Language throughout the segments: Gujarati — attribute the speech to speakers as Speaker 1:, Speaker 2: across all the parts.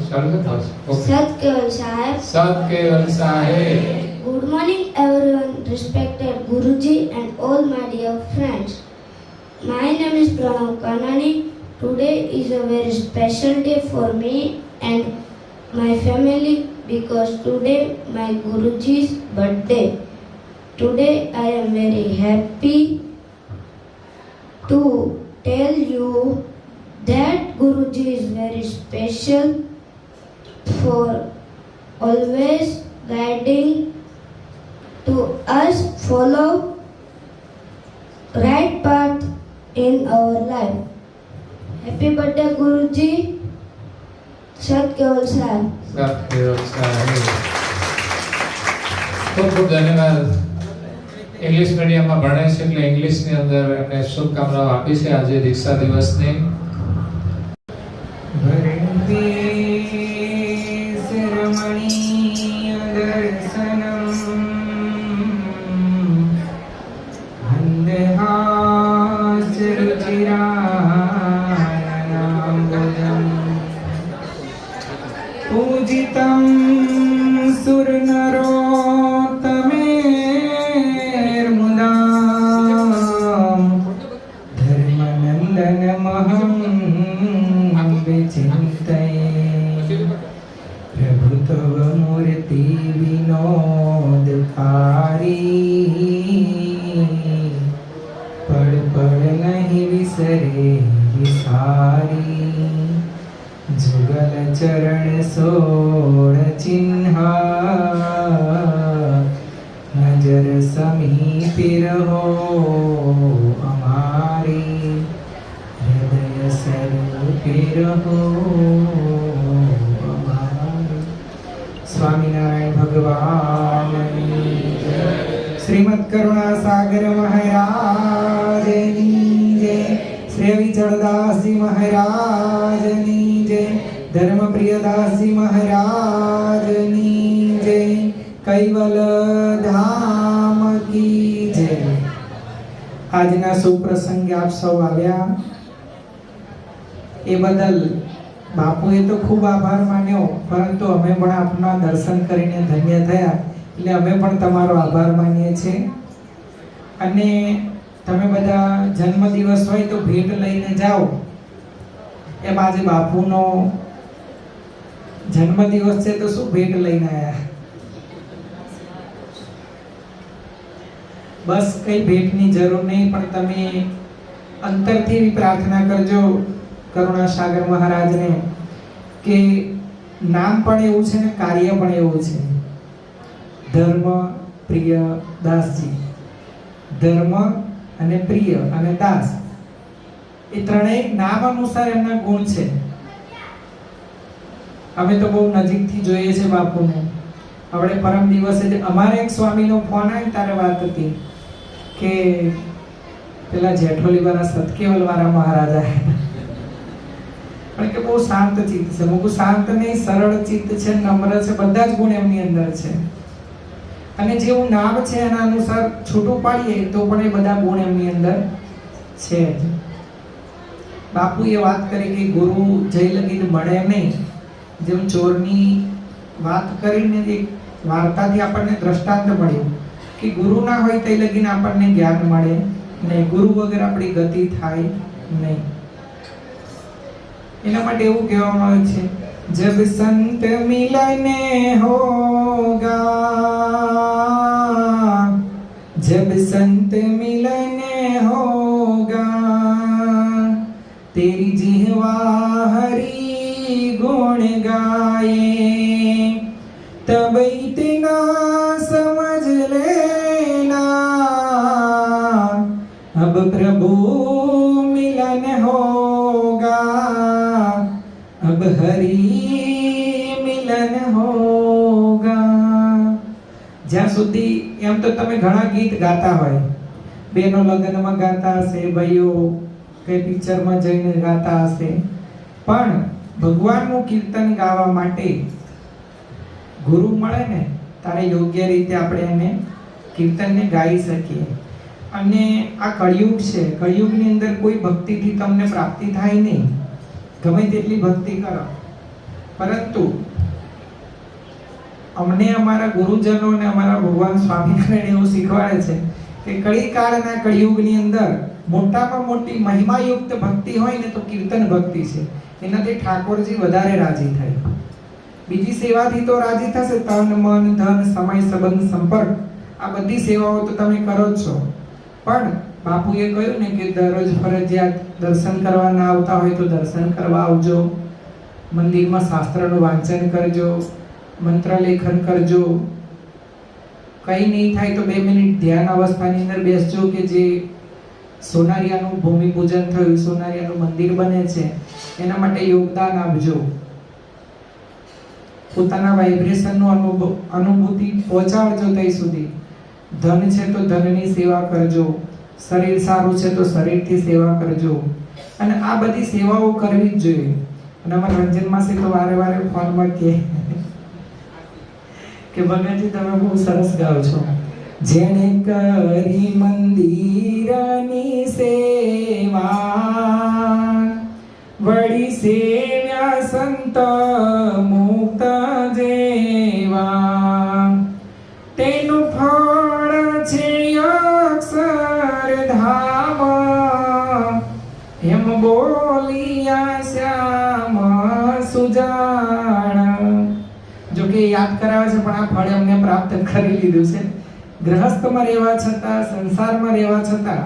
Speaker 1: Sat Keval Sahib.
Speaker 2: Sat Keval Sahib.
Speaker 1: Good morning everyone, respected Guruji and all my dear friends. My name is Pranav Kanani. Today is a very special day for me and my family because today my Guruji's birthday. Today I am very happy to tell you that Guruji is very special for always guiding to us follow right path in our life. Happy birthday Guruji. Sat Keval Sahib.
Speaker 2: સત કેવલ સાહેબ ખૂબ ખૂબ ધન્યવાદ ઇંગ્લિશ મીડિયમમાં ભણે છે એટલે ઇંગ્લિશની અંદર એમને શુભકામનાઓ આપી છે આજે દીક્ષા દિવસની
Speaker 3: ભક્તિ વિનોદ ખારી પળ પળ નહીં વિસરે વિસારી. જુગલ ચરણ સોળ ચિન્હા નજર સમીપી રહો અમારી. હૃદય સ્વરૂપી રહો શ્રી મહારાજની જય. ધર્મપ્રિયદાસજી મહારાજની જય. કૈવલ ધામ કી જય. આજના સુપ્રસંગે આપ સૌ આવ્યા. એ બદલ બાપુએ તો ખૂબ આભાર માન્યો, પરંતુ અમે પણ આપના દર્શન કરીને ધન્ય થયા. એટલે અમે પણ તમારો આભાર માનીએ છીએ. અને તમે બધા જન્મદિવસ હોય તો ભેટ લઈને જાઓ. એમ આજે બાપુનો જન્મદિવસ છે તો શું ભેટ લઈને આવ્યા બસ કઈ ભેટની જરૂર નહીં, પણ તમે અંતરથી એવી પ્રાર્થના કરજો કરુણા સાગર મહારાજને કે નામ પણ એવું છે ને કાર્ય પણ એવું છે. ધર્મ પ્રિય દાસજી. ધર્મ અને પ્રિય અને દાસ. એ ત્રણેય નામ અનુસાર એમના ગુણ છે. અમે તો બહુ નજીકથી જોઈએ છે બાપુને. આપણે પરમ દિવસે અમારે એક સ્વામીનો ફોન આવ્યો ત્યારે વાત હતી કે પેલા જેઠોલી વાળા સતકેવલ વાળા મહારાજા પણ કે બહુ શાંત ચિત્ત છે. મૂકું શાંત નહીં, સરળ ચિત્ત છે, નમ્ર છે, બધા જ ગુણ એમની અંદર છે. અને જેવું નામ છે એના અનુસાર છૂટું પાડીએ, તો પણ એ બધા ગુણ એમની અંદર છે બાપુએ વાત કરી કે ગુરુ જઈ લગીન મળે નહીં. જેમ ચોરની વાત કરીને એક વાર્તાથી આપણને દ્રષ્ટાંત મળ્યું કે ગુરુ ના હોય તે લગીને આપણને જ્ઞાન મળે નહીં ગુરુ વગર આપણી ગતિ થાય નહીં. એના માટે એવું કહેવામાં આવે છે, જબ સંત મિલને होगा जब संत मिलने होगा तेरी जिहवा हरी गुण गाए तब इतना समझ लेना अब प्रभु मिलन होगा अब हरि જ્યાં સુધી એમ તો તમે ઘણા ગીત ગાતા હોય, બેનો લગ્નમાં ગાતા હશે, ભાઈઓ કઈ પિક્ચરમાં જઈને ગાતા હશે. પણ ભગવાનનું કીર્તન ગાવા માટે ગુરુ મળે ને, તારે યોગ્ય રીતે આપણે એને કીર્તનને ગાઈ શકીએ. અને આ કળિયુગ છે, કળિયુગની અંદર કોઈ ભક્તિથી તમને પ્રાપ્તિ થાય નહીં. ગમે તેટલી ભક્તિ કરો. પરંતુ અમને અમારા ગુરુજનો અને અમારા ભગવાન સ્વામિનારાયણ એવું શીખવાડે છે કે કળી કાળના કળિયુગની અંદર મોટામાં મોટી મહિમાયુક્ત ભક્તિ હોય ને તો કીર્તન ભક્તિ છે. એનાથી ઠાકોરજી વધારે રાજી થાય. બીજી સેવાથી તો રાજી થશે તન, મન, ધન, સમય, સંબંધ, સંપર્ક. આ બધી સેવાઓ તો તમે કરો જ છો. પણ બાપુએ કહ્યું ને કે દરરોજ ફરજિયાત દર્શન કરવા ના આવતા હોય તો દર્શન કરવા આવજો. મંદિરમાં શાસ્ત્રનું વાંચન કરજો. મંત્ર લેખન કરજો. કંઈ નહીં થાય તો બે મિનિટ ધ્યાન અવસ્થાની અંદર બેસજો કે જે સોનારિયાનું ભૂમિ થયું, સોનારિયાનું મંદિર બને છે, એના માટે યોગદાન આપજો. પોતાના વાઇબ્રેશનનું અનુભવ અનુભૂતિ પહોંચાડજો ત્યાં સુધી. ધન છે તો ધનની સેવા કરજો. શરીર સારું છે તો શરીરથી સેવા કરજો. અને આ બધી સેવાઓ કરવી જ જોઈએ. અને અમારા રંજન માસી તો વારે વારે ફોનમાં કે કે ભગતજી, તમે બહુ સરસ ગાઓ છો. જેણે કરી મંદિરની સેવા, વળી સેવ્યા સંત મુક્ત જેવા. તેનું ફળ છે એમ બોલિયા શ્યામ સુજાણ જો યાદ કરાવે છે, પણ આ ફળ એમને પ્રાપ્ત કરી લીધું છે. ગ્રહસ્થમાં રહેવા છતાં, સંસારમાં રહેવા છતાં,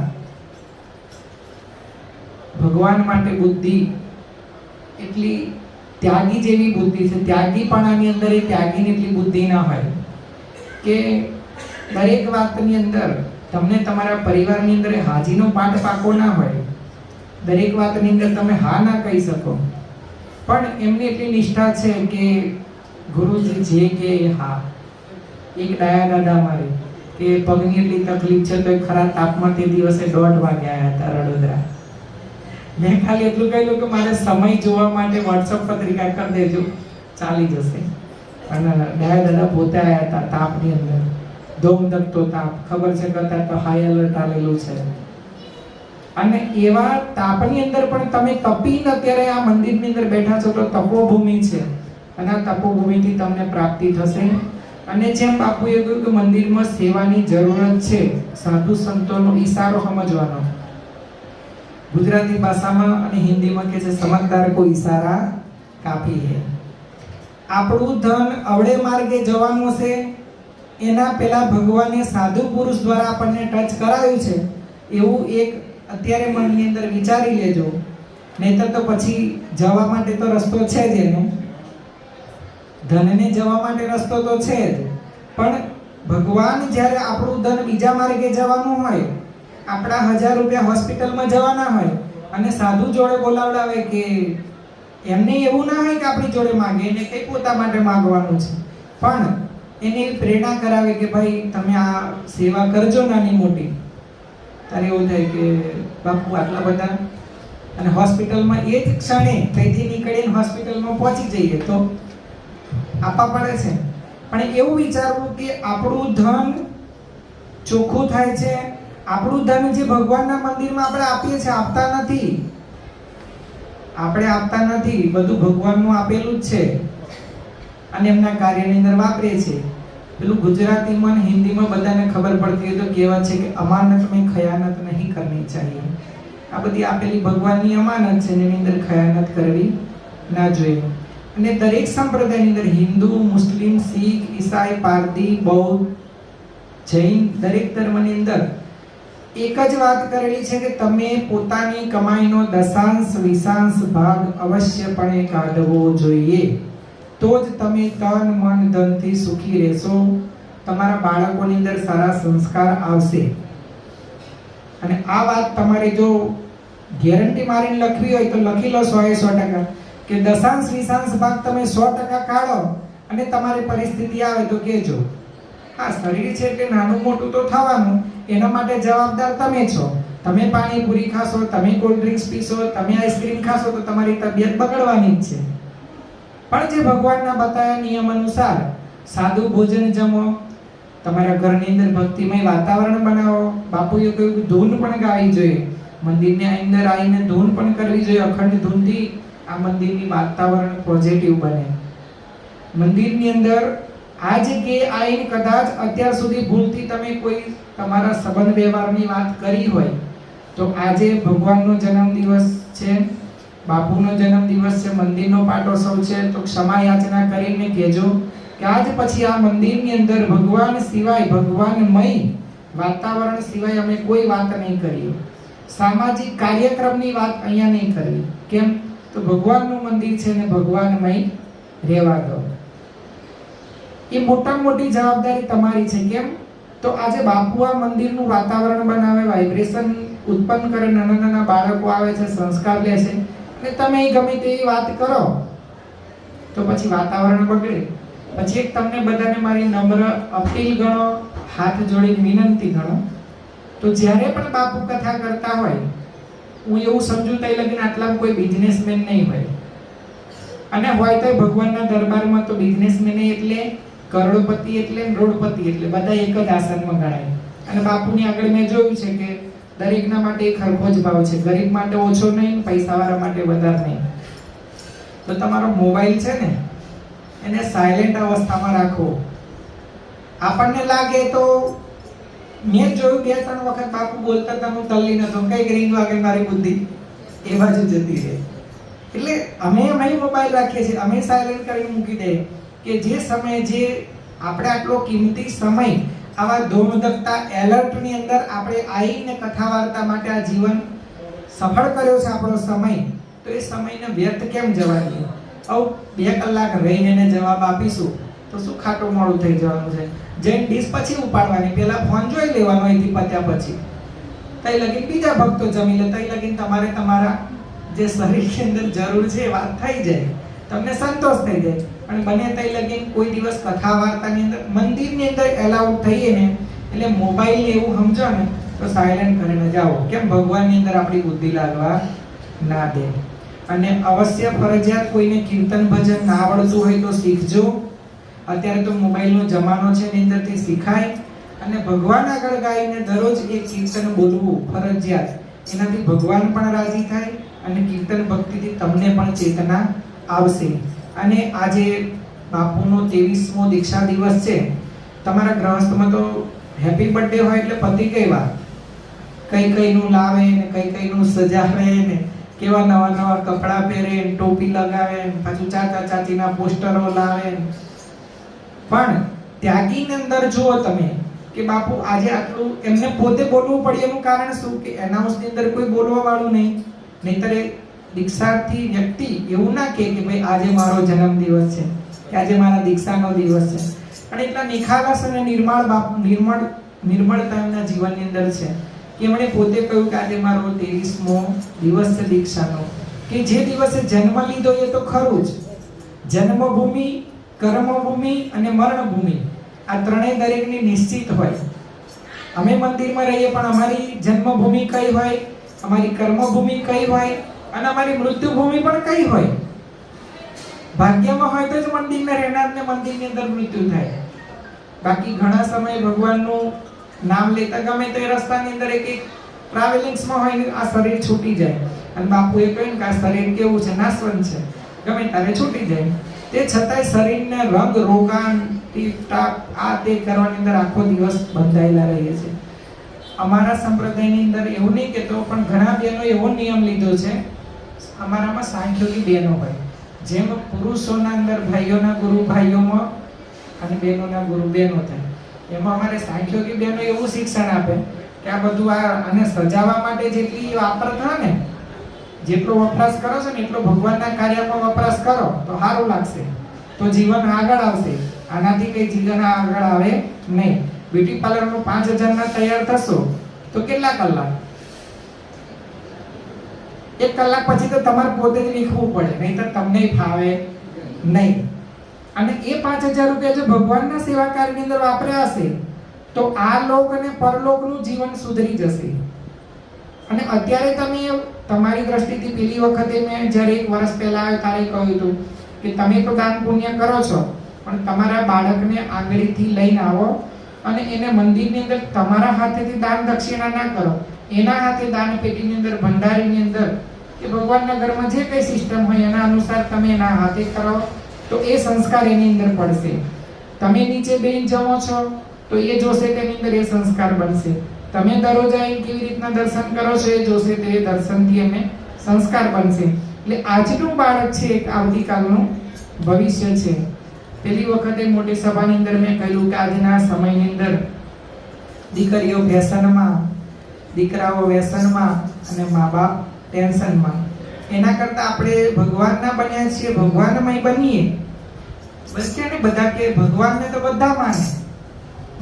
Speaker 3: ભગવાન માટે બુદ્ધિ એટલી ત્યાગી જેવી બુદ્ધિ છે. ત્યાગીપણાની અંદર એ ત્યાગીની એટલી બુદ્ધિ ના હોય કે દરેક વાતની અંદર તમને તમારા પરિવારની અંદર હાજીનો પાઠ પાકો ના હોય. દરેક વાતની અંદર તમે હા ના કહી શકો. પણ એમની એટલી નિષ્ઠા છે કે ગુરુજી જે કે, હા, એક ડાયા દાદા મારે, કે પગની એટલી તકલીફ છે તો એ ખરા તાપમાં તે દિવસે દોઢ વાગે આવ્યા હતા વડોદરા મેં ખાલી એટલું કહેલું કે મારે સમય જોવા માટે વોટ્સઅપ પત્રિકા કરી દેજો, ચાલી જશે. અને ડાયા દાદા પોતે આવ્યા હતા તાપની અંદર. ધોમધકતો તાપ, ખબર છે કરતા તો હાઈ એલર્ટ આવેલું છે. અને એવા તાપની અંદર પણ તમે તપીને અત્યારે આ મંદિરની અંદર બેઠા છો તો તપોભૂમિ છે. અને તપોભૂમિથી તમને પ્રાપ્તિ થશે. અને જેમ બાપુએ કહ્યું કે મંદિરમાં સેવાની જરૂરત છે, સાધુ સંતોનો ઈશારો સમજવાનો. ગુજરાતી ભાષામાં અને હિન્દીમાં કે છે સમજદાર કો ઈશારા કાફી હે આપણું ધન અવળે માર્ગે જવાનું છે. એના પહેલા ભગવાને સાધુ પુરુષ દ્વારા આપણને ટચ કરાવ્યું છે. એવું એક અત્યારે મનની અંદર વિચારી લેજો. નહીતર તો પછી જવા માટે તો રસ્તો છે જ એનો. ધનને જવા માટે રસ્તો તો છે જ. પણ ભગવાન જ્યારે આપણું ધન બીજા માર્ગે જવાનું હોય, આપણા હજાર રૂપિયા હોસ્પિટલમાં જવાના હોય, અને સાધુ જોડે બોલાવડાવે કે એમને એવું ના હોય કે આપણી જોડે માંગે, એને કંઈ પોતા માટે માંગવાનું છે. પણ એને પ્રેરણા કરાવે કે ભાઈ, તમે આ સેવા કરજો નાની મોટી. તારે એવું થાય કે બાપુ આટલા બધા. અને હોસ્પિટલમાં એ જ ક્ષણે ત્યાંથી નીકળીને હોસ્પિટલમાં પહોંચી જઈએ તો આપવા પડે છે. પણ એવું વિચારવું કે આપણું ધન ચોખ્ખું થાય છે, આપણું ધન જે ભગવાનના મંદિરમાં આપણે આપીએ છીએ, આપતા નથી. આપણે આપતા નથી, બધું ભગવાનનું આપેલું જ છે. અને એમના કાર્યની અંદર વાપરીએ છીએ પેલું ગુજરાતીમાં અને હિન્દીમાં બધાને ખબર પડતી હોય તો કહેવા છે કે અમાનત મેં ખયાનત નહીં કરવી ચાહીએ. આ બધી આપેલી ભગવાનની અમાનત છે એની અંદર ખયાનત કરવી ના જોઈએ. અને દરેક સંપ્રદાયની અંદર હિન્દુ, મુસ્લિમ, શીખ, ઈસાઈ, પારદી, બૌદ્ધ, જૈન દરેક ધર્મની અંદર એક જ વાત કરેલી છે કે તમે પોતાની કમાઈનો દશાંશ, વિશાંશ ભાગ અવશ્યપણે કાઢવો જોઈએ. તો જ તમે તન, મન, ધનથી સુખી રહેશો. તમારા બાળકોની અંદર સારા સંસ્કાર આવશે. અને આ વાત તમારે જો ગેરંટી મારીને લખવી હોય તો લખી લો સો એ સો ટકા. કે દશાંશ વિશાંશ ભાગ તમે સો ટકા કાઢો અને તમારી પરિસ્થિતિ આવે તો કહેજો. હા શરીર છે એટલે નાનું મોટું તો થવાનું, એના માટે જવાબદાર તમે છો. તમે પાણીપુરી ખાશો, તમે કોલ્ડ ડ્રિંક્સ પીશો, તમે આઈસ્ક્રીમ ખાશો તો તમારી તબિયત બગડવાની જ છે. પણ જે ભગવાનના બતાવ્યા નિયમ અનુસાર સાદું ભોજન જમો, તમારા ઘરની અંદર ભક્તિમય વાતાવરણ બનાવો. બાપુએ કહ્યું ધૂન પણ ગાવી જોઈએ. મંદિરની અંદર આવીને ધૂન પણ કરવી જોઈએ, અખંડ ધૂનથી આ મંદિરની વાતાવરણ પોઝિટિવ બને. મંદિરની અંદર આ જગ્યાએ આવીને કદાચ અત્યાર સુધી ભૂલથી તમે કોઈ તમારા સંબંધ વ્યવહારની વાત કરી હોય, તો આજે ભગવાનનો જન્મદિવસ છે, બાપુનો જન્મદિવસ છે, મંદિરનો પાટોત્સવ છે, તો ક્ષમા યાચના કરીને કહેજો કે આજ પછી આ મંદિરની અંદર ભગવાન સિવાય ભગવાનમય વાતાવરણ સિવાય અમે કોઈ વાત નહીં કરીએ સામાજિક કાર્યક્રમની વાત અહીંયા નહીં કરવી. કેમ? તો ભગવાનનું મંદિર છે ને ભગવાનમય રહેવા દો. એ મોટા મોટી જવાબદારી તમારી છે, કેમ? તો આજે બાપુ મંદિરનું વાતાવરણ બનાવે વાઇબ્રેશન ઉત્પન્ન કરે, નાના નાના બાળકો આવે છે, સંસ્કાર લે છે, અને તમે ગમે તેવી વાત કરો, તો પછી વાતાવરણ બગડે. પછી એક તમને બધાને મારી નમ્ર અપીલ ગણો, હાથ જોડી વિનંતી ગણો. તો જ્યારે પણ બાપુ કથા કરતા હોય હું એવું સમજુ તઈ લગીને આટલા કોઈ બિઝનેસમેન નહીં હોય. અને હોય તો ભગવાનના દરબારમાં તો બિઝનેસમેન એટલે કરોડપતિ એટલે રોડપતિ એટલે બધા એક જ આસનમાં ગણાય. અને બાપુની આગળ મેં જોયું છે કે દરેકના માટે એક હરખો જ ભાવ છે. ગરીબ માટે ઓછો નહીં, પૈસાવાળા માટે વધારે નહીં. તો તમારો મોબાઈલ છે ને, એને સાયલેન્ટ અવસ્થામાં રાખો. આપણને લાગે તો મેં જોયું બે ત્રણ વખત બાપુ બોલતા હતા, હું તલ્લી નતો કઈ રિંગ વાગે મારી બુદ્ધિ. એ બાજુ જતી રહે. એટલે અમે અમે મોબાઈલ રાખીએ છીએ. અમે સાયલેન્ટ કરીને મૂકી દઈએ કે જે સમયે જે આપણે આટલો કિંમતી સમય, આવા ધોમધકતા એલર્ટની અંદર આપણે આવીને કથા વાર્તા માટે આ જીવન સફળ કર્યો છે આપણો સમય, તો એ સમયને વ્યર્થ કેમ જવા દઈએ આવું બે કલાક રહીને જવાબ આપીશું. તો શું ખાટું મોડું થઈ જવાનું છે. જૈન ડીશ પછી ઉપાડવાની, પહેલા ફોન જોઈ લેવાનો અહીંથી પત્યા પછી. તઈ લગીન બીજા ભક્તો જમી લે, તઈ લગીન તમારે તમારા જે શરીરની અંદર જરૂર છે વાત થઈ જાય. તમને સંતોષ થઈ જાય. અને બને તઈ લગીન કોઈ દિવસ કથા વાર્તાની અંદર, મંદિરની અંદર એલાઉડ થઈએ ને, એટલે મોબાઈલ એવું સમજો ને, તો સાયલેન્ટ કરીને જાઓ. કેમ? ભગવાનની અંદર આપણી બુદ્ધિ લાગવા ના દે. અને અવશ્ય ફરજિયાત કોઈને કીર્તન ભજન ના આવડતું હોય તો શીખજો. અત્યારે તો મોબાઈલનો જમાનો છે, એની અંદરથી શીખાય. અને ભગવાન આગળ ગાઈને દરરોજ એક કીર્તન બોલવું ફરજિયાત. એનાથી ભગવાન પણ રાજી થાય અને કીર્તન ભક્તિથી તમને પણ ચેતના આવશે. અને આજે બાપુનો ત્રેવીસમો દીક્ષા દિવસ છે. તમારા ગ્રહસ્થમાં તો હેપી બર્થડે હોય એટલે પતિ કઈ કઈ કઈનું લાવે ને કઈ કઈનું સજાવે ને કેવા નવા નવા કપડાં પહેરે ટોપી લગાવે પાછું ચાચા ચાચીના પોસ્ટરો લાવે પણ ત્યાગીની અંદર જુઓ તમે કે બાપુ આજે આટલું એમને પોતે બોલવું પડે એનું કારણ શું? કે એનાઉન્સની અંદર કોઈ બોલવા વાળું નહીં. નહીતર એ દીક્ષાર્થી વ્યક્તિ એવું ના કહે કે ભાઈ, આજે મારો જન્મદિવસ છે. કે આજે મારા દીક્ષાનો દિવસ છે. અને એટલા નિખાલસ અને નિર્મળ બાપ, નિર્મળ નિર્મળતા એમના જીવનની અંદર છે કે એમણે પોતે કહ્યું કે આજે મારો ત્રેવીસમો દિવસ છે દીક્ષાનો. કે જે દિવસે જન્મ લીધો એ તો ખરું જ. જન્મભૂમિ કર્મભૂમિ અને મરણભૂમિ. આ ત્રણેય દરેકની નિશ્ચિત હોય. અમે મંદિરમાં રહીએ પણ અમારી જન્મભૂમિ કઈ હોય, અમારી કર્મભૂમિ કઈ હોય અને અમારી મૃત્યુભૂમિ પણ કઈ હોય? ભાગ્યમાં હોય તો જ મંદિરમાં રહેનારને મંદિરની અંદર મૃત્યુ થાય. બાકી ઘણા સમય ભગવાનનું નામ લેતા ગમે તો એ રસ્તાની અંદર એક એક ટ્રાવેલિંગ્સમાં હોય ને આ શરીર છૂટી જાય. અને બાપુએ કહ્યું કે આ શરીર કેવું છે? નાશવંત છે. ગમે ત્યારે છૂટી જાય. તે છતાંય શરીરને રંગ રોગાન ટીપટાપ, આ તે કરવાની અંદર આખો દિવસ બંધાયેલા રહીએ છે. અમારા સંપ્રદાયની અંદર એવું નહીં કહેતો પણ ઘણા બહેનો એવો નિયમ લીધો છે, અમારામાં સાંખ્યોગી બહેનો હોય. જેમ પુરુષોના અંદર ભાઈઓના ગુરુ ભાઈઓમાં અને બહેનોના ગુરુ બહેનો થાય. એમાં અમારે સાંખ્યોગી બહેનો એવું શિક્ષણ આપે કે આ બધું આ અને સજાવવા માટે જેટલી વાપરતા ને જેટલો વપરાશ કરો છો ને એટલો ભગવાનના કાર્યમાં વપરાશ કરો, તો સારું લાગશે. તો જીવન આગળ આવશે. આનાથી કઈ જીવન આગળ આવે નહીં. બ્યુટી પાર્લરનું પાંચ હજારના તૈયાર થશો, તો કેટલા કલાક? એક કલાક પછી તો તમારે પોતે જ લીખવું પડે, નહીં તમને ફાવે નહીં. અને એ પાંચ હજાર રૂપિયા જો ભગવાનના સેવા કાર્યની અંદર વાપર્યા હશે, તો આ લોક અને પરલોકનું જીવન સુધરી જશે. અને અત્યારે તમે તમારી દ્રષ્ટિથી પેલી વખતે મેં જ્યારે એક વર્ષ પહેલા આવ્યો ત્યારે કહ્યું હતું કે તમે તો દાન પુણ્ય કરો છો, પણ તમારા બાળકને આંગળીથી લઈને આવો અને એને મંદિરની અંદર તમારા હાથેથી દાન દક્ષિણા ના કરો. એના હાથે દાન પેટીની અંદર, ભંડારીની અંદર કે ભગવાનના ઘરમાં જે કંઈ સિસ્ટમ હોય એના અનુસાર તમે એના હાથે કરો, તો એ સંસ્કાર એની અંદર પડશે. તમે નીચે બેન જમો છો, તો એ જોશે તેની અંદર એ સંસ્કાર બનશે. તમે દરરોજ આવીને કેવી રીતના દર્શન કરો છો એ જોશે તે દર્શનથી અમે સંસ્કાર બનશે. એટલે આજનું બાળક છે એક આવતીકાલનું ભવિષ્ય છે. પેલી વખતે મોટી સભાની અંદર મેં કહ્યું કે આજના સમયની અંદર દીકરીઓ વ્યસનમાં, દીકરાઓ વ્યસનમાં અને મા બાપ ટેન્શનમાં. એના કરતાં આપણે ભગવાનના બન્યા છીએ, ભગવાનમય બનીએ. બસ કે બધા કે ભગવાનને તો બધા માને.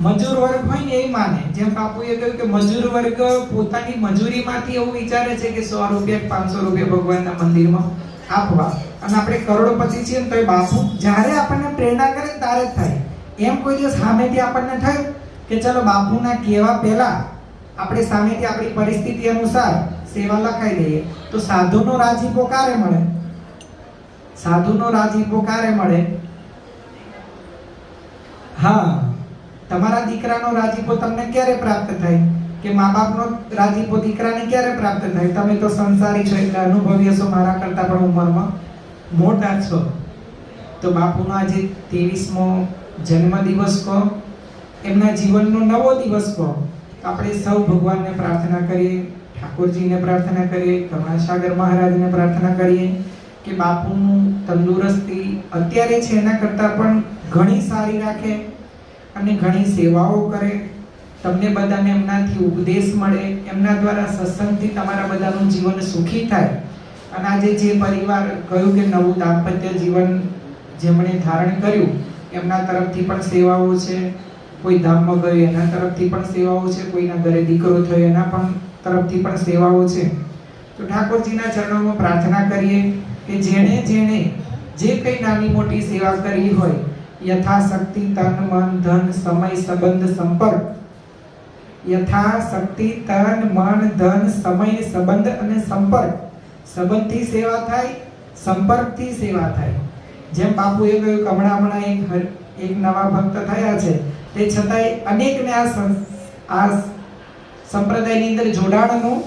Speaker 3: મજૂર વર્ગ હોય ને એ માને. જેમ બાપુએ કહ્યું કે મજૂર વર્ગ પોતાની મજૂરીમાંથી એવું વિચારે છે કે સો રૂપિયા પાંચસો રૂપિયા ભગવાનના મંદિરમાં આપવા. અને આપણે કરોડોપતિ છીએ ને તો એ બાપુ જ્યારે આપણને પ્રેરણા કરે ત્યારે જ થાય. એમ કોઈ દિવસ સામેથી આપણને થયું કે ચલો બાપુના કહેવા પહેલા આપણે સામેથી આપણી પરિસ્થિતિ અનુસાર સેવા લખાઈ દઈએ તો સાધુનો રાજીપો ક્યારે મળે? સાધુનો રાજીપો ક્યારે મળે? હા. તમારા દીકરાનો રાજીપો તમને ક્યારે પ્રાપ્ત થાય? કે મા બાપનો રાજીપો દીકરાને ક્યારે પ્રાપ્ત થાય? તમે તો સંસારી છો એટલે અનુભવી હશો મારા કરતાં પણ ઉંમરમાં. મોટા છો. તો બાપુનો આજે ત્રેવીસમો જન્મદિવસ કહો. એમના જીવનનો નવો દિવસ કહો. આપણે સૌ ભગવાનને પ્રાર્થના કરીએ, ઠાકોરજીને પ્રાર્થના કરીએ કરુણાસાગર મહારાજને પ્રાર્થના કરીએ કે બાપુનું તંદુરસ્તી અત્યારે છે એના કરતાં પણ ઘણી સારી રાખે. અને ઘણી સેવાઓ કરે. તમને બધાને એમનાથી ઉપદેશ મળે. એમના દ્વારા સત્સંગથી તમારા બધાનું જીવન સુખી થાય. અને આજે જે પરિવાર કહ્યું કે નવું દાંપત્ય જીવન જેમણે ધારણ કર્યું, એમના તરફથી પણ સેવાઓ છે. કોઈ ધામમાં ગયું, એના તરફથી પણ સેવાઓ છે. કોઈના ઘરે દીકરો થયો, એના પણ તરફથી પણ સેવાઓ છે. તો ઠાકોરજીના ચરણોમાં પ્રાર્થના કરીએ કે જેણે જેણે જે કંઈ નાની મોટી સેવા કરી હોય યથાશક્તિ તન મન ધન સમય સંબંધ સંપર્ક. યથાશક્તિ તન મન ધન સમય સંબંધ અને સંપર્ક. સંબંધથી સેવા થાય, સંપર્કથી સેવા થાય. જેમ બાપુએ કહ્યું કે હમણાં હમણાં એક એક નવા ભક્ત થયા છે. તે છતાંય અનેકને આ આ સંપ્રદાયની અંદર જોડાણનું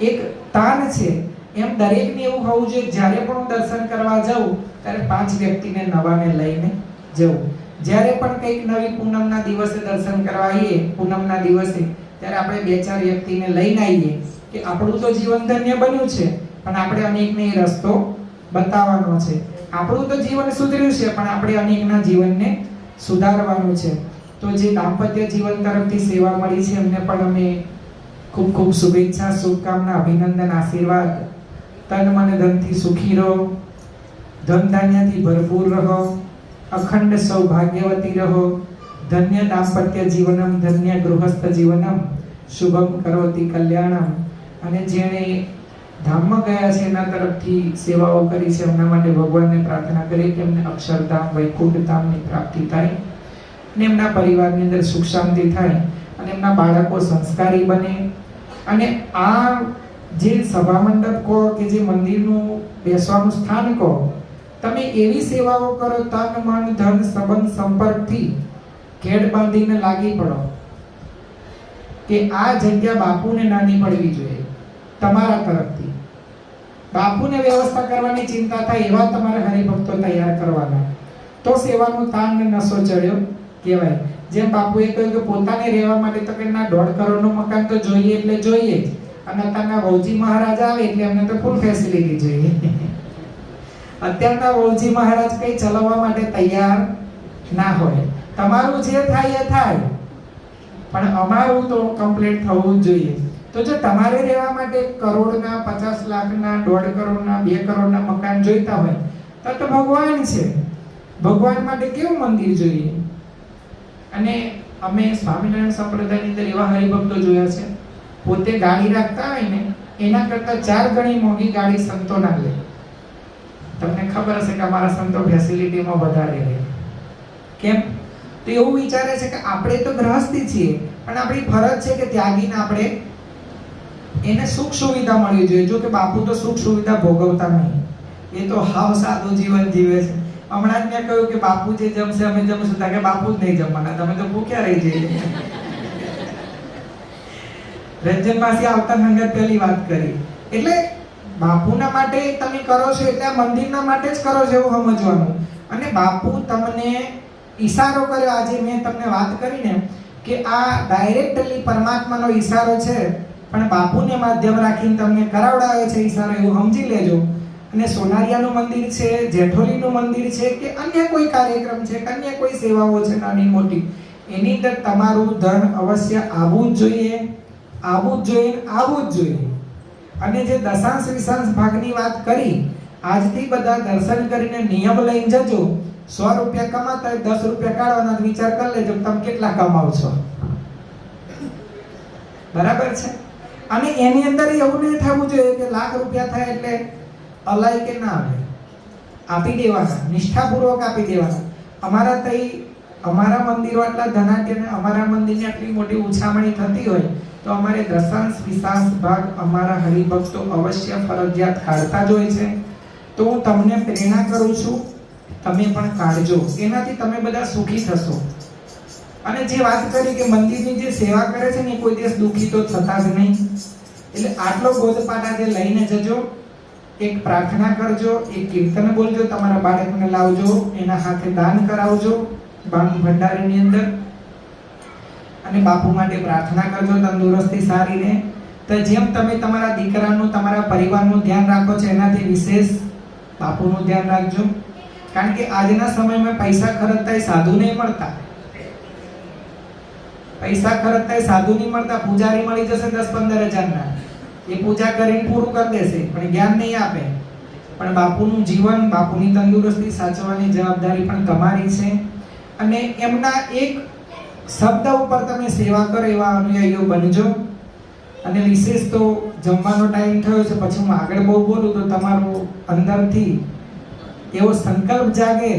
Speaker 3: એક તાન છે. એમ દરેકને એવું હોવું જોઈએ જ્યારે પણ હું દર્શન કરવા જાઉં ત્યારે પાંચ વ્યક્તિને નવાને લઈને જવું. જ્યારે પણ કંઈક નવી પૂનમના દિવસે દર્શન કરવા આવીએ, પૂનમના દિવસે, ત્યારે આપણે બે ચાર વ્યક્તિને લઈને આવીએ કે આપણું તો જીવન ધન્ય બન્યું છે, પણ આપણે અનેકને એ રસ્તો બતાવવાનો છે. આપણું તો જીવન સુધર્યું છે, પણ આપણે અનેકના જીવનને સુધારવાનું છે. તો જે દાંપત્ય જીવન તરફથી સેવા મળી છે, એમને પણ અમે ખૂબ ખૂબ શુભેચ્છા, શુભકામના, અભિનંદન, આશીર્વાદ. તન મન ધનથી સુખી રહો. ધન ભરપૂર રહો, અખંડ સૌભાગ્યવતી રહો. ધન્ય દાંપત્ય જીવનમ, ધન્ય ગૃહસ્થ જીવનમ, શુભમ કરોતિ કલ્યાણમ. અને જેણે ધામમાં ગયા છે એના તરફથી સેવાઓ કરી છે, એમના માટે ભગવાનને પ્રાર્થના કરીએ કે એમને અક્ષરધામ, વૈકુંઠધામની પ્રાપ્તિ થાય અને એમના પરિવારની અંદર સુખ શાંતિ થાય અને એમના બાળકો સંસ્કારી બને. અને આ જે સભા મંડપ કહો કે જે મંદિરનું બેસવાનું સ્થાન કહો તમે એવી સેવાઓ કરો તન મન ધન સંબંધ સંપર્કથી ઘેડ બાંધીને લાગી પડો કે આ જગ્યા બાપુને નાની પડવી જોઈએ, તમારા તરફથી. બાપુને વ્યવસ્થા કરવાની ચિંતા થાય એવા તમારે હરિભક્તો તૈયાર કરવાના. તો સેવાનું તાન નસો ચડ્યો કહેવાય. જેમ બાપુએ કહ્યું કે પોતાને રહેવા માટે તો કે ના દોઢ કરોડનું મકાન તો જોઈએ એટલે જોઈએ જ. અને અત્યારના વૌજી મહારાજ આવે એટલે એમને તો ફૂલ ફેસિલિટી જોઈએ. અત્યારના વૌજી મહારાજ કઈ ચલાવવા માટે તૈયાર ના હોય. તમારું જે થાય એ થાય. પણ અમારું તો કમ્પ્લીટ થવું જોઈએ. તો જો તમારે રહેવા માટે કરોડના, પચાસ લાખના, દોઢ કરોડના, બે કરોડના મકાન જોઈતા હોય, તો તો ભગવાન છે. ભગવાન માટે કેવું મંદિર જોઈએ? અને અમે સ્વામિનારાયણ સંપ્રદાયની અંદર એવા હરિભક્તો જોયા છે. પોતે ગાડી રાખતા હોય ને, એના કરતાં ચાર ગણી મોંઘી ગાડી સંતોના લે. તમને ખબર હશે કે અમારા સંતો ફેસિલિટીમાં વધારે રહે. કેમ? તો એવું વિચારે છે કે આપણે તો ગ્રહસ્થી છીએ, પણ આપણી ફરજ છે કે ત્યાગીને આપણે એને સુખ સુવિધા મળવી જોઈએ. જો કે બાપુ તો સુખ સુવિધા ભોગવતા નહીં. એ તો હાવ સાદું જીવન જીવે છે. હમણાં જ મેં કહ્યું કે બાપુ જે જમશે, અમે જમશું. ત્યાં કે બાપુ જ નહીં જમવાના. તમે તો ભૂખ્યા રહી જઈએ. રંજન માસી આવતા સંગત પહેલી વાત કરી. એટલે બાપુના માટે તમે કરો છો એટલે મંદિરના માટે જ કરો છો એવું સમજવાનું. અને બાપુ તમને ઈશારો કર્યો. આજે મેં તમને વાત કરીને કે આ ડાયરેક્ટલી પરમાત્માનો ઈશારો છે, પણ બાપુને માધ્યમ રાખીને તમને કરાવડાવે છે ઈશારો એવું સમજી લેજો. અને સોનારિયાનું મંદિર છે, જેઠોલીનું મંદિર છે કે અન્ય કોઈ કાર્યક્રમ છે, કે અન્ય કોઈ સેવાઓ છે નાની મોટી, એની અંદર તમારું ધન અવશ્ય આવવું જ જોઈએ, આવવું જ જોઈએ આવવું જ જોઈએ. અને જે દશાંશ વિશાંશ ભાગની વાત કરી, આજથી બધા દર્શન કરીને નિયમ લઈને જજો. સો રૂપિયા કમાતા હોય, દસ રૂપિયા કાઢવાના વિચાર કરી લેજો તમે કેટલા કમાવ છો. બરાબર છે? અને એની અંદર એવું નહીં થવું જોઈએ કે લાખ રૂપિયા થાય એટલે અલાય કે ના આવે આપી દેવાના, નિષ્ઠાપૂર્વક આપી દેવાના. અમારા તઈ અમારા મંદિરો આટલા ધનાઢ્ય ને અમારા મંદિરની આટલી મોટી ઉછામણી થતી હોય, તો અમારે દશાંશ, વિશાંશ ભાગ અમારા હરિભક્તો અવશ્ય ફરજિયાત કાઢતા જ હોય છે. તો હું તમને પ્રેરણા કરું છું, તમે પણ કાઢજો. એનાથી તમે બધા સુખી થશો. અને જે વાત કરી કે મંદિરની જે સેવા કરે છે ને કોઈ દિવસ દુઃખી તો થતા જ નહીં. એટલે આટલો બોધપાઠ આજે લઈને જજો, એક પ્રાર્થના કરજો, એક કીર્તન બોલજો, તમારા બાળકને લાવજો, એના હાથે દાન કરાવજો. બાણું ભંડારીની અંદર અને બાપુ માટે પ્રાર્થના કરજો, તંદુરસ્તી સારી રહે. તો જેમ તમે તમારા દીકરાનું, તમારા પરિવારનું ધ્યાન રાખો છો, એનાથી વિશેષ બાપુનું ધ્યાન રાખજો. કારણ કે આજના સમયમાં પૈસા ખર્ચતા સાધુ નહીં મળતા. પૈસા ખર્ચતા સાધુ નહીં મળતા, પૂજારી મળી જશે દસ પંદર હજારના. એ પૂજા કરીને પૂરું કરી દેશે, પણ જ્ઞાન નહીં આપે. પણ બાપુનું જીવન, બાપુની તંદુરસ્તી સાચવવાની જવાબદારી પણ તમારી છે. અને એમના એક શબ્દ ઉપર તમે સેવા કરો એવા અનુયાયીઓ બનજો. અને વિશેષ તો જમવાનો ટાઈમ થયો છે, પછી હું આગળ બહુ બોલું તો તમારું અંદરથી એવો સંકલ્પ જાગે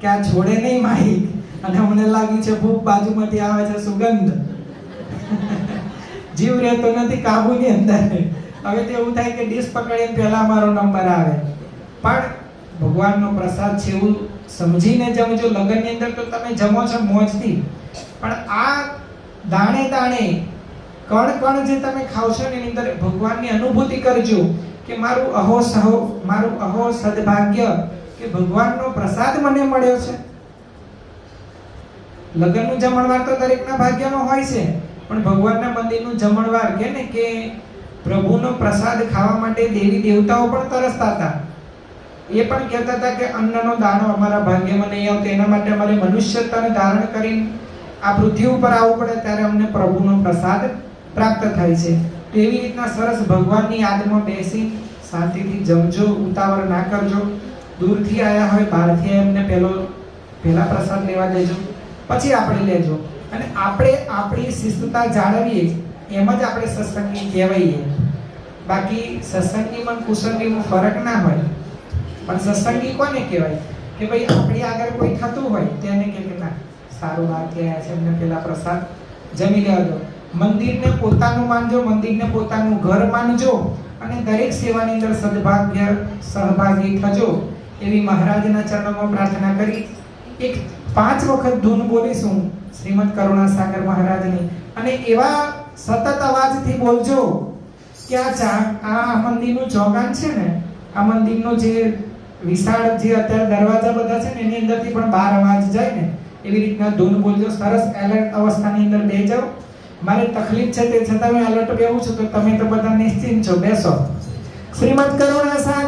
Speaker 3: કે આ છોડે નહીં માહિક અને મને લાગ્યું છે ભૂખ બાજુમાંથી આવે છે સુગંધ. જીવ રહેતો નથી કાબુની અંદર. હવે તો એવું થાય કે ડીશ પકડીને પહેલા મારો નંબર આવે. પણ ભગવાનનો પ્રસાદ છે એવું સમજીને જમજો, લગ્નની અંદર તો તમે જમો છો મોજથી. પણ આ દાણે દાણે કણ કણ જે તમે ખાવ છો એની અંદર ભગવાનની અનુભૂતિ કરજો કે મારું અહો સહો, મારું અહો સદભાગ્ય કે ભગવાનનો પ્રસાદ મને મળ્યો છે. લગ્નનું જમણવાર તો દરેકના ભાગ્યમાં હોય છે, પણ ભગવાનના મંદિરનું જમણવાર કે ને કે પ્રભુનો પ્રસાદ ખાવા માટે દેવી દેવતાઓ પણ તરસતા હતા. એ પણ કહેતા હતા કે અન્નનો દાણો અમારા ભાગ્યમાં નહીં આવતો, એના માટે અમારે મનુષ્યતાને ધારણ કરીને આ પૃથ્વી ઉપર આવવું પડે ત્યારે અમને પ્રભુનો પ્રસાદ પ્રાપ્ત થાય છે. તેવી રીતના સરસ ભગવાનની યાદમાં બેસી શાંતિથી જમજો, ઉતાવળ ના કરજો. દૂરથી આવ્યા હોય, બહારથી એમને પહેલો પહેલા પ્રસાદ લેવા દેજો, પછી આપણે લેજો. અને આપણે આપણી શિસ્તતા જાળવીએ, એમ જ આપણે સત્સંગી કહેવાઈએ. બાકી સત્સંગીમાં કુસંગીમાં ફરક ના હોય. પણ સત્સંગી કોને કહેવાય? કે ભાઈ, આપણી આગળ કોઈ થતું હોય, તેને કે ના, સારું વાત કહેવાય છે, એમને પેલા પ્રસાદ જમી લેવા દો. મંદિરને પોતાનું માનજો, મંદિરને પોતાનું ઘર માનજો અને દરેક સેવાની અંદર સદભાગ્ય સહભાગી થજો. એવી મહારાજના ચરણોમાં પ્રાર્થના કરી. એક પાંચ વખત ધૂન બોલીશું શ્રીમદ કરુણા સાગર મહારાજની. અને એવા સતત અવાજથી બોલજો કે આ આ મંદિરનું ચોગાન છે ને, આ મંદિરનો જે વિશાળ જે અત્યારે દરવાજા બધા છે ને, એની અંદરથી પણ બાર અવાજ જાય ને, એવી રીતના ધૂન બોલજો સરસ એલર્ટ અવસ્થાની અંદર બે જાઓ. મારે તકલીફ છે તે છતાં મેં એલર્ટ બેવું છું, તો તમે તો બધા નિશ્ચિંત છો, બેસો. શ્રીમદ કરુણા સાગર